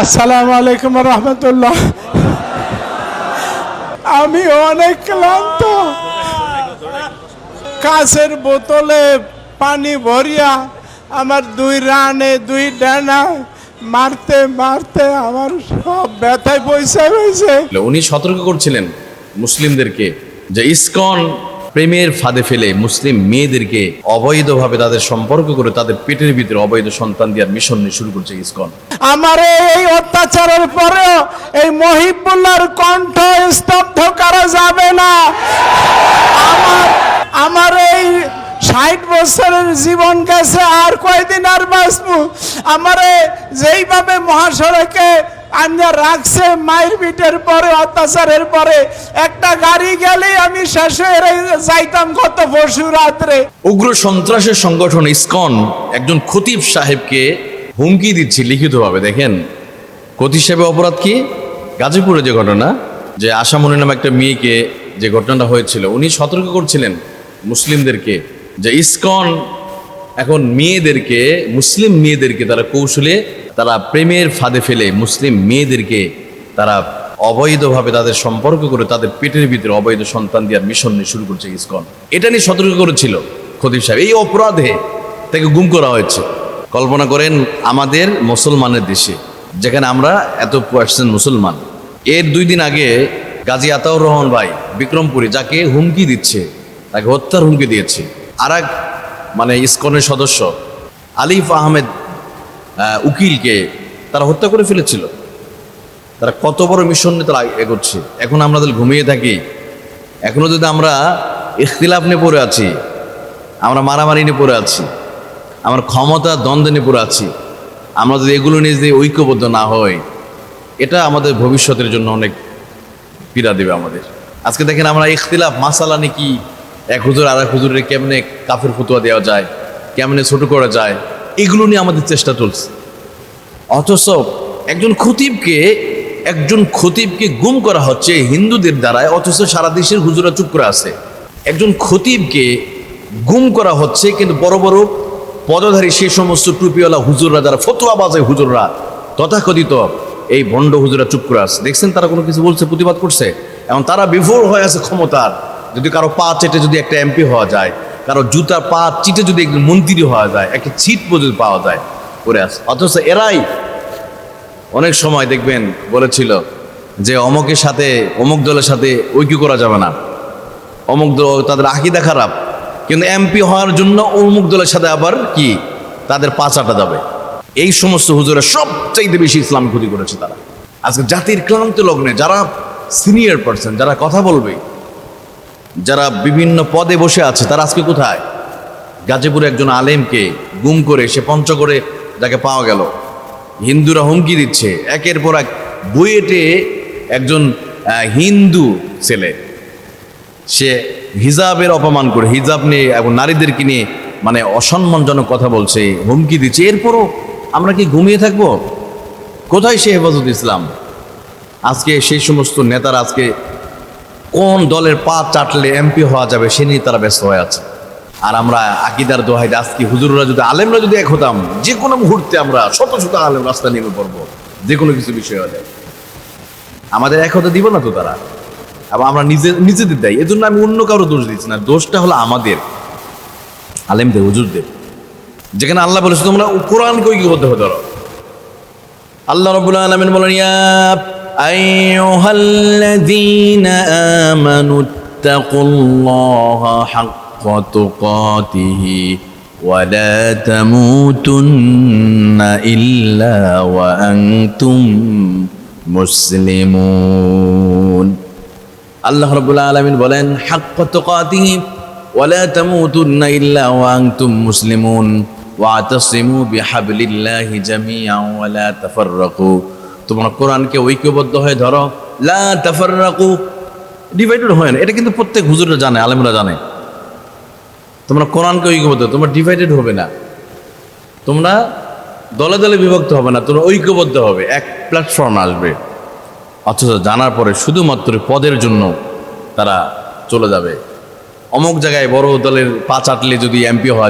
আসসালামু আলাইকুম রহমতুল্লাহ। আমি অনেক ক্লান্ত। কাছের বোতলে পানি ভরিয়া আমার দুই রানে, দুই ডানা মারতে মারতে আমার সব ব্যথায় পয়সা হয়েছে উনি সতর্ক করছিলেন মুসলিমদেরকে যে ইসকন প্রেমের ফাঁদে ফেলে মুসলিম মেয়েদেরকে অবৈধভাবে তাদের সম্পর্ক করে তাদের পেটের ভিতরে অবৈধ সন্তান দেওয়ার মিশন শুরু করছে ইসকন। আমার এই অত্যাচারের পরেও এই মহিবুল্লাহর কণ্ঠ স্তব্ধ করা যাবে না। আমার আমার এই ষাট বছরের জীবন গেছে, আর কয়দিন আর বাঁচবো? আমার যেইভাবে মহাসড়কে আন্দা রাখছে মায়ের বিটের পরে, অত্যাচারের পরে। একটা গাড়ি গেলে আমি শেষ হয়ে যাইতাম গত পরশু রাত্রে। উগ্র সন্ত্রাসের সংগঠন ইসকন একজন খতিব সাহেবকে হুমকি দিচ্ছে লিখিতভাবে, দেখেন। খতিব সাহেবের অপরাধ কি? গাজীপুরে যে ঘটনা, যে আশামনি নামে একটা মেয়েকে যে ঘটনাটা হয়েছিল, উনি সতর্ক করছিলেন মুসলিমদেরকে যে ইসকন এখন মেয়েদেরকে, মুসলিম মেয়েদেরকে তারা কৌশলে তারা প্রেমের ফাঁদে ফেলে মুসলিম মেয়েদেরকে তারা অবৈধভাবে তাদের সম্পর্ক করে তাদের পেটের ভিতরে অবৈধ সন্তান দেওয়ার মিশন নিয়ে শুরু করছে ইসকন। এটা নিয়ে সতর্ক করেছিল খতিব সাহেব। এই অপরাধে তাকে গুম করা হয়েছে। কল্পনা করেন আমাদের মুসলমানের দেশে যেখানে আমরা এত পার্সেন্ট মুসলমান। এর দুই দিন আগে গাজী আতাউর রহমান ভাই বিক্রমপুরে যাকে হুমকি দিচ্ছে তাকে হত্যার হুমকি দিয়েছে। আর মানে ইসকনের সদস্য আলিফ আহমেদ আহ, উকিলকে তারা হত্যা করে ফেলেছিল। তারা কত বড় মিশন নিয়ে তারা এগোচ্ছে। এখন আমরা যদি ঘুমিয়ে থাকি। এখনও যদি আমরা ইখতিলাফ নিয়ে পড়ে আছি, আমরা মারামারি নিয়ে পড়ে আছি, আমার ক্ষমতা দ্বন্দ্ব নিয়ে পড়ে আছি, আমরা যদি এগুলো নিয়ে যদি ঐক্যবদ্ধ না হই, এটা আমাদের ভবিষ্যতের জন্য অনেক পীড়া দেবে আমাদের। আজকে দেখেন আমরা ইখতিলাফ মাসালা কি এক হুজুর আর এক হুজুরের কেমনে কাফের ফতুয়া দেওয়া যায়, কেমনে ছোট করা যায় এগুলো নিয়ে আমাদের চেষ্টা চলছে। অথচ একজন খতিবকে একজন খতিবকে গুম করা হচ্ছে হিন্দুদের দ্বারায়, অথচ সারা দেশের হুজুরা চুপ করে আছে। একজন খতিবকে গুম করা হচ্ছে, কিন্তু বড় বড় পদধারী সেই সমস্ত টুপিওয়ালা হুজুররা যারা ফতোয়া বাজে হুজুররা, তথাকথিত এই ভণ্ড হুজুরা চুপ করে আছে। দেখছেন তারা কোনো কিছু বলছে, প্রতিবাদ করছে? এবং তারা বিভোর হয়ে আছে ক্ষমতার। যদি কারও পা চেটে যদি একটা এমপি হওয়া যায় কারও জুতার পা চিটে যদি একজন মন্ত্রী হওয়া যায়, একটা ছিট পর্যন্ত পাওয়া যায় করে আছে। অথচ এরাই অনেক সময় দেখবেন বলেছিল যে অমকের সাথে, অমুক দলের সাথে ঐক্য করা যাবে না। অমুক দল তাদের আকিদা খারাপ। কিন্তু এমপি হওয়ার জন্য অমুক দলের সাথে আবার কি? তাদের পাচাটা যাবে। এই সমস্ত হুজুরা সবচাইতে বেশি ইসলাম ক্ষতি করেছে তারা। আজকে জাতির ক্লান্ত লগ্নে যারা সিনিয়র পার্সন যারা কথা বলবে যারা বিভিন্ন পদে বসে আছে, তারা আজকে কোথায়? গাজীপুরে একজন আলেমকে গুম করে, সে পঞ্চগড়ে যাকে পাওয়া গেল। হিন্দুরা হুমকি দিচ্ছে। একের পর এক বুয়েটে একজন হিন্দু ছেলে, সে হিজাবের অপমান করে, হিজাব নিয়ে এবং নারীদেরকে নিয়ে মানে অসম্মানজনক কথা বলছে, হুমকি দিচ্ছে। এরপরও আমরা কি ঘুমিয়ে থাকব? কোথায় সে হেফাজত ইসলাম? আজকে সেই সমস্ত নেতারা আজকে কোন দলের পা চাটলে এমপি হওয়া যাবে, সে নিয়ে তারা ব্যস্ত হয়ে আছে। আর আমরা আকিদার দোহাই আজকে হুজুররা যদি, আলেমরা যদি এক হতাম, যে কোনো মুহূর্তে আমরা শত শত আলেম রাস্তা নেমে পড়ব, যে কোনো কিছু বিষয় হলে। আমাদের এক হতে দিব না তো তারা। আবার আমরা নিজে, নিজেদের দেয়। এজন্য আমি অন্য কারও দোষ দিচ্ছি না। দোষটা হলো আমাদের, আলেমদের, হুজুরদের। যেখানে আল্লাহ বলেছে, তোমরা কোরআনকে ঐক্যবদ্ধ হতে ধরো। আল্লাহ রবুল আলমিন বলেন, ইয়া আইয়ুহাল্লাযীনা আমানু ইত্তাকুল্লাহা হাক্কা তুকাতিহি ولا تموتن إلا وأنتم মুসলিমুন আল্লাহ রাব্বুল আলামিন বলেন হাক্ক তুকাতিহি ওয়ালা তামুতুন্না ইল্লা ওয়া আনতুম মুসলিমুন ওয়াতাসিমু বিহাবলিল্লাহি জামিআন ওয়ালা তাফাররাকু তোমরা কোরআনকে ঐক্যবদ্ধ হয়ে ধরো। লা ডিভাইডেড হয় না। এটা কিন্তু প্রত্যেক হুজুররা জানে, আলেমরা জানে। তোমরা কোরআনকে ঐক্যবদ্ধ, তোমরা ডিভাইডেড হবে না। তোমরা দলে দলে বিভক্ত হবে না, তোমরা ঐক্যবদ্ধ হবে। এক প্ল্যাটফর্ম আসবে। অথচ জানার পরে শুধুমাত্র পদের জন্য তারা চলে যাবে। অমুক জায়গায় বড় দলের পা চাটলে যদি এমপি হওয়া